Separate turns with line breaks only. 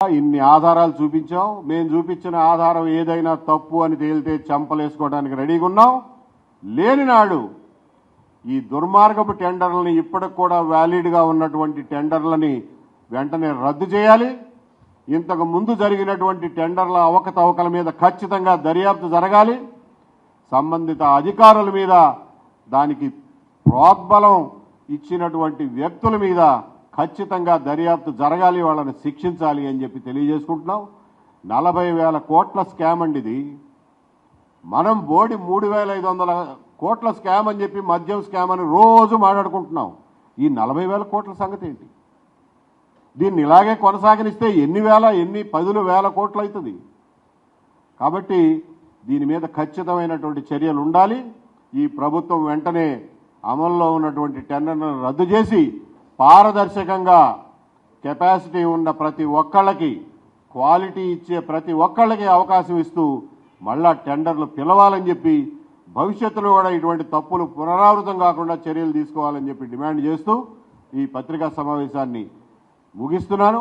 ఇన్ని ఆధారాలు చూపించాం మేము చూపించిన ఆధారం ఏదైనా తప్పు అని తేలితే చంపలేసుకోవడానికి రెడీగా ఉన్నాం లేని నాడు ఈ దుర్మార్గపు టెండర్లని ఇప్పటికి కూడా వ్యాలిడ్గా ఉన్నటువంటి టెండర్లని వెంటనే రద్దు చేయాలి. ఇంతకు ముందు జరిగినటువంటి టెండర్ల అవకతవకల మీద ఖచ్చితంగా దర్యాప్తు జరగాలి. సంబంధిత అధికారుల మీద దానికి ప్రోద్బలం ఇచ్చినటువంటి వ్యక్తుల మీద ఖచ్చితంగా దర్యాప్తు జరగాలి వాళ్ళని శిక్షించాలి అని చెప్పి తెలియజేసుకుంటున్నాం. నలభై వేల కోట్ల స్కామ్ అండి ఇది. మనం బోడి మూడు వేల ఐదు వందల కోట్ల స్కామ్ అని చెప్పి మద్యం స్కామ్ అని రోజు మాట్లాడుకుంటున్నాం. ఈ నలభై వేల కోట్ల సంగతి ఏంటి? దీన్ని ఇలాగే కొనసాగనిస్తే ఎన్ని వేల ఎన్ని పదుల వేల కోట్లు అవుతుంది? కాబట్టి దీని మీద ఖచ్చితమైనటువంటి చర్యలు ఉండాలి. ఈ ప్రభుత్వం వెంటనే అమల్లో ఉన్నటువంటి టెండర్లను రద్దు చేసి పారదర్శకంగా కెపాసిటీ ఉన్న ప్రతి ఒక్కళ్ళకి క్వాలిటీ ఇచ్చే ప్రతి ఒక్కళ్ళకి అవకాశం ఇస్తూ మళ్ళా టెండర్లు పిలవాలని చెప్పి భవిష్యత్తులో కూడా ఇటువంటి తప్పులు పునరావృతం కాకుండా చర్యలు తీసుకోవాలని చెప్పి డిమాండ్ చేస్తూ ఈ పత్రికా సమావేశాన్ని ముగిస్తున్నాను.